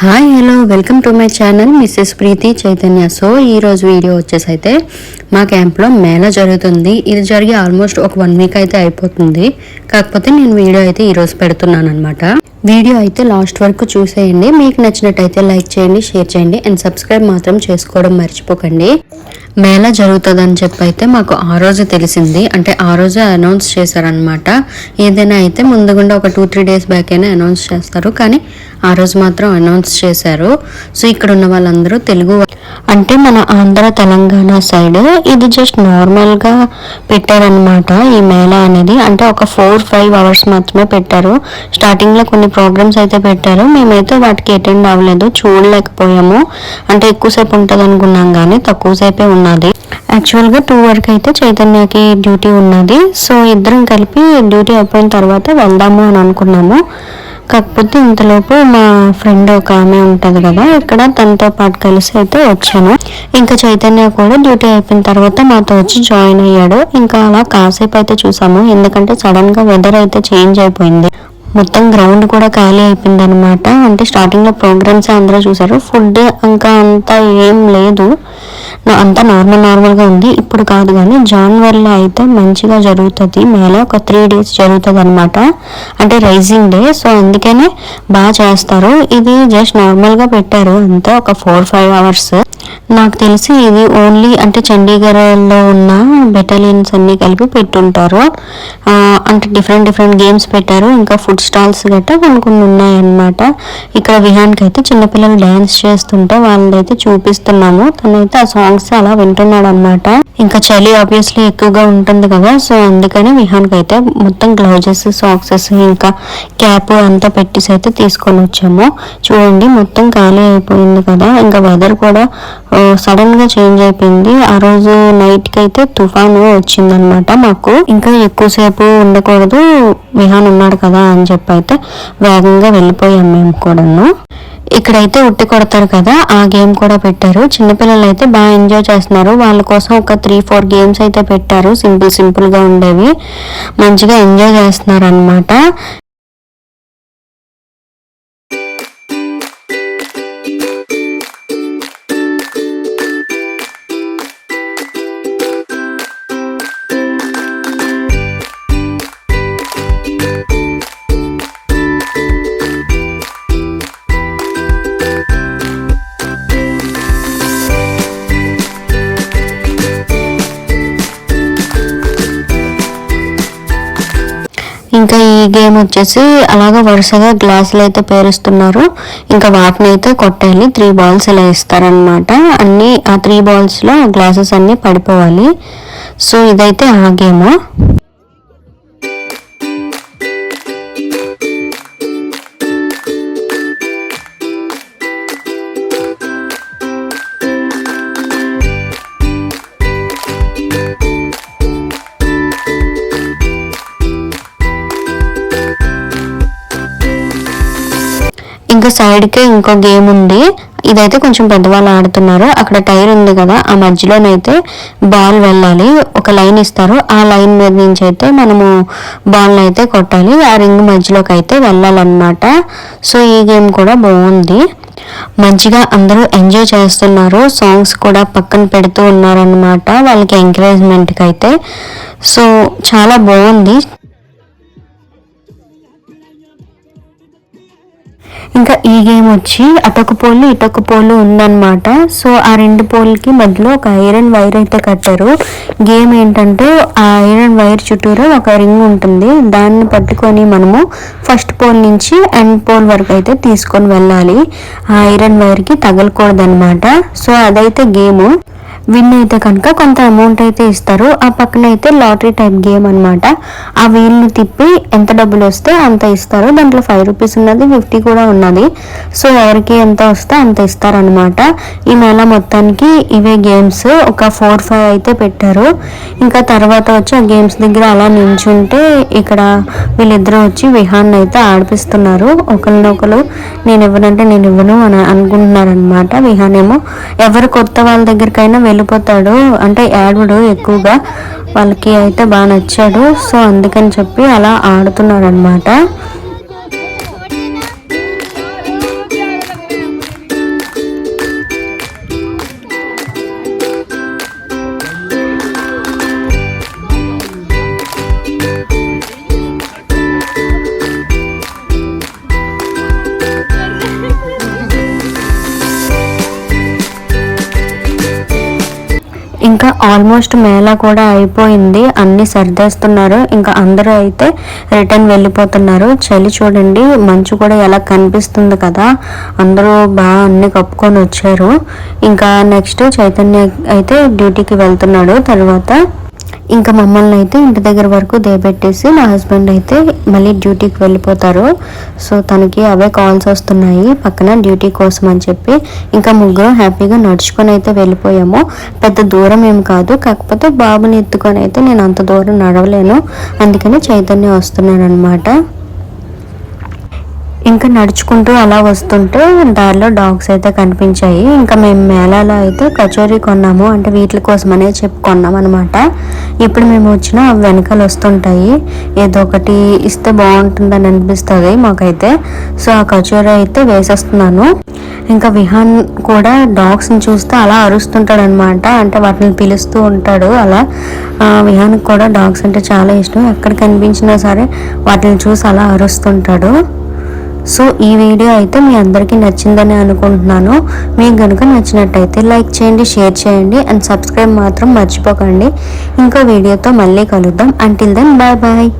Hi hello welcome to my channel Mrs Preethi Chaitanya so ఈ రోజు video వచ్చేసి అయితే మా క్యాంప్లో మేళా జరుగుతుంది. ఇది జరిగి ఆల్మోస్ట్ ఒక వన్ వీక్ అయితే అయిపోతుంది. కాకపోతే నేను వీడియో అయితే ఈరోజు పెడుతున్నాను అనమాట వీడియో అయితే లాస్ట్ వరకు చూసేయండి. మీకు నచ్చినట్టయితే లైక్ చేయండి షేర్ చేయండి అండ్ సబ్స్క్రైబ్ మాత్రం చేసుకోవడం మర్చిపోకండి. మేళా జరుగుతుందని చెప్పి అయితే మాకు ఆ రోజు తెలిసింది. అంటే ఆ రోజే అనౌన్స్ చేశారనమాట ఏదైనా అయితే ముందుగుండా ఒక టూ త్రీ డేస్ బ్యాక్ అయినా అనౌన్స్ చేస్తారు. కానీ ఆ రోజు మాత్రం అనౌన్స్ చేశారు. సో ఇక్కడ ఉన్న వాళ్ళందరూ తెలుగు అంటే మన ఆంధ్ర తెలంగాణ సైడ్ ఇది జస్ట్ నార్మల్గా పెట్టారనమాట ఈ మేళా అనేది. అంటే ఒక ఫోర్ ఫైవ్ అవర్స్ మాత్రమే పెట్టారు. స్టార్టింగ్లో కొన్ని ప్రోగ్రామ్స్ అయితే పెట్టారు. మేమైతే వాటికి అటెండ్ అవ్వలేదు. చూడలేకపోయాము. అంటే ఎక్కువసేపు ఉంటుంది అనుకున్నాం కానీ తక్కువసేపే ఉన్నది. యాక్చువల్గా టూ వరకు అయితే చైతన్యకి డ్యూటీ ఉన్నది. సో ఇద్దరం కలిపి డ్యూటీ అయిపోయిన తర్వాత వెళ్దాము అని అనుకున్నాము. కాకపోతే ఇంతలోపు మా ఫ్రెండ్ ఒక ఆమె ఉంటుంది కదా ఇక్కడ తనతో పాటు కలిసి అయితే వచ్చాను. ఇంకా చైతన్య కూడా డ్యూటీ అయిపోయిన తర్వాత మాతో వచ్చి జాయిన్ అయ్యాడు. ఇంకా అలా కాసేపు అయితే చూసాము. ఎందుకంటే సడన్గా వెదర్ అయితే చేంజ్ అయిపోయింది. మొత్తం గ్రౌండ్ కూడా ఖాళీ అయిపోయింది అనమాట అంటే స్టార్టింగ్లో ప్రోగ్రామ్స్ అందరూ చూసారు ఫుడ్ ఇంకా అంతా ఏం లేదు. అంతా నార్మల్ నార్మల్గా ఉంది. ఇప్పుడు కాదు కానీ జాన్వరిలో అయితే మంచిగా జరుగుతుంది. మేళ ఒక త్రీ డేస్ జరుగుతుంది అనమాట అంటే రైజింగ్ డే సో అందుకనే బాగా చేస్తారు. ఇది జస్ట్ నార్మల్గా పెట్టారు. అంతే ఒక ఫోర్ ఫైవ్ అవర్స్ నాకు తెలిసి ఇది ఓన్లీ అంటే చండీగఢ్లో ఉన్న బెటాలియన్స్ అన్ని కలిపి పెట్టుంటారు. అంటే డిఫరెంట్ డిఫరెంట్ గేమ్స్ పెట్టారు. ఇంకా ఫుడ్ స్టాల్స్ గట్టా కొన్ని కొన్ని ఉన్నాయన్నమాట. ఇక్కడ విహాన్కి అయితే చిన్నపిల్లలు డ్యాన్స్ చేస్తుంటే వాళ్ళైతే చూపిస్తున్నాము. తనైతే ఆ సాంగ్స్ అలా వింటున్నాడు అనమాట ఇంకా చలి ఆబ్వియస్లీ ఎక్కువగా ఉంటుంది కదా సో అందుకని విహాన్కి అయితే మొత్తం గ్లౌజెస్ సాక్సెస్ ఇంకా క్యాప్ అంతా పెట్టేసి అయితే తీసుకొని వచ్చాము. చూడండి మొత్తం ఖాళీ అయిపోయింది కదా. ఇంకా వెదర్ కూడా సడన్గా చేంజ్ అయిపోయింది. ఆ రోజు నైట్కి అయితే తుఫాను వచ్చిందనమాట మాకు. ఇంకా ఎక్కువసేపు ఉండకూడదు విహాన్ ఉన్నాడు కదా అని చెప్పి అయితే వేగంగా వెళ్ళిపోయాం మేము కూడాను. ఇక్కడైతే ఉట్టి కొడతారు కదా ఆ గేమ్ కూడా పెట్టారు. చిన్నపిల్లలు అయితే బాగా ఎంజాయ్ చేస్తున్నారు. వాళ్ళ కోసం ఒక త్రీ ఫోర్ గేమ్స్ అయితే పెట్టారు. సింపుల్ సింపుల్గా ఉండేవి. మంచిగా ఎంజాయ్ చేస్తున్నారు అనమాట ఇంకా ఈ గేమ్ వచ్చేసి అలాగా వరుసగా గ్లాసులు అయితే పేరుస్తున్నారు. ఇంకా వాటిని అయితే కొట్టాలి త్రీ బాల్స్ ఇలా ఇస్తారనమాట అన్ని ఆ త్రీ బాల్స్లో గ్లాసెస్ అన్నీ పడిపోవాలి. సో ఇదైతే ఆ గేమ్. ఇంకా సైడ్కి ఇంకో గేమ్ ఉంది. ఇదైతే కొంచెం పెద్దవాళ్ళు ఆడుతున్నారు. అక్కడ టైర్ ఉంది కదా ఆ మధ్యలోనైతే బాల్ వెళ్ళాలి. ఒక లైన్ ఇస్తారు. ఆ లైన్ మీద నుంచి అయితే మనము బాల్ అయితే కొట్టాలి. ఆ రింగ్ మధ్యలోకి అయితే వెళ్ళాలన్నమాట. సో ఈ గేమ్ కూడా బాగుంది. మంచిగా అందరూ ఎంజాయ్ చేస్తున్నారు. సాంగ్స్ కూడా పక్కన పెడుతూ ఉన్నారనమాట వాళ్ళకి ఎంకరేజ్మెంట్కి అయితే. సో చాలా బాగుంది. ఇంకా ఈ గేమ్ వచ్చి అటొక పోలు ఇటొక పోలు ఉందన్నమాట. సో ఆ రెండు పోల్కి మధ్యలో ఒక ఐరన్ వైర్ అయితే కట్టారు. గేమ్ ఏంటంటే ఆ ఐరన్ వైర్ చుట్టూరు ఒక రింగ్ ఉంటుంది. దాన్ని పట్టుకొని మనము ఫస్ట్ పోల్ నుంచి ఎండ్ పోల్ వరకు అయితే తీసుకొని వెళ్ళాలి. ఆ ఐరన్ వైర్కి తగలకూడదనమాట సో అదైతే గేమ్. విన్ అయితే కనుక కొంత అమౌంట్ అయితే ఇస్తారు. ఆ పక్కన అయితే లాటరీ టైప్ గేమ్ అనమాట ఆ వీల్ని తిప్పి ఎంత డబ్బులు వస్తే అంత ఇస్తారు. దాంట్లో ఫైవ్ రూపీస్ ఉన్నది ఫిఫ్టీ కూడా ఉన్నది. సో ఎవరికి ఎంత వస్తే అంత ఇస్తారనమాట ఈ నెల మొత్తానికి ఇవే గేమ్స్ ఒక ఫోర్ ఫైవ్ అయితే పెట్టారు. ఇంకా తర్వాత వచ్చి ఆ గేమ్స్ దగ్గర అలా నించుంటే ఇక్కడ వీళ్ళిద్దరూ వచ్చి విహాన్ అయితే ఆడిపిస్తున్నారు. ఒకరినొకరు నేను ఇవ్వనంటే నేను ఇవ్వను అని అనుకుంటున్నారనమాట విహాన్ ఏమో. ఎవరు కొత్త వాళ్ళ దగ్గరికైనా వెళ్ళిపోతాడు. అంటే ఏడవడు ఎక్కువగా వాళ్ళకి అయితే బాగా నచ్చాడు. సో అందుకని చెప్పి అలా ఆడుతున్నాడు అనమాట ఇంకా ఆల్మోస్ట్ మేళా కూడా అయిపోయింది. అన్ని సర్దేస్తున్నారు. ఇంకా అందరూ అయితే రిటర్న్ వెళ్ళిపోతున్నారు. చలి చూడండి. మంచు కూడా ఎలా కనిపిస్తుంది కదా. అందరూ బాగా అన్ని కప్పుకొని వచ్చారు. ఇంకా నెక్స్ట్ చైతన్య అయితే డ్యూటీకి వెళ్తున్నాడు. తర్వాత ఇంకా మమ్మల్ని అయితే ఇంటి దగ్గర వరకు దయపెట్టేసి నా హస్బెండ్ అయితే మళ్ళీ డ్యూటీకి వెళ్ళిపోతారు. సో తనకి అవే కాల్స్ వస్తున్నాయి. పక్కన డ్యూటీ కోసం అని చెప్పి ఇంకా ముగ్గురు హ్యాపీగా నడుచుకొని అయితే వెళ్ళిపోయాము. పెద్ద దూరం ఏం కాదు. కాకపోతే బాబుని ఎత్తుకొని అయితే నేను అంత దూరం నడవలేను. అందుకని చైతన్య వస్తున్నాను అనమాట ఇంకా నడుచుకుంటూ అలా వస్తుంటే దారిలో డాగ్స్ అయితే కనిపించాయి. ఇంకా మేము మేళాలో అయితే కచోరీ కొన్నాము. అంటే వీటి కోసమనే చెప్పి కొన్నాం అనమాట ఇప్పుడు మేము వచ్చిన అవి వెనకాల వస్తుంటాయి. ఏదో ఒకటి ఇస్తే బాగుంటుందని అనిపిస్తుంది మాకైతే. సో ఆ కచోరీ అయితే వేసేస్తున్నాను. ఇంకా విహాన్ కూడా డాగ్స్ని చూస్తే అలా అరుస్తుంటాడు అనమాట అంటే వాటిని పిలుస్తూ ఉంటాడు అలా. ఆ, విహాన్కి కూడా డాగ్స్ అంటే చాలా ఇష్టం. ఎక్కడ కనిపించినా సరే వాటిని చూసి అలా అరుస్తుంటాడు. సో ఈ వీడియో అయితే మీ అందరికీ నచ్చిందని అనుకుంటున్నాను. మీకు కనుక నచ్చినట్టయితే లైక్ చేయండి షేర్ చేయండి అండ్ సబ్స్క్రైబ్ మాత్రం మర్చిపోకండి. ఇంకో వీడియోతో మళ్ళీ కలుద్దాం. Until then bye bye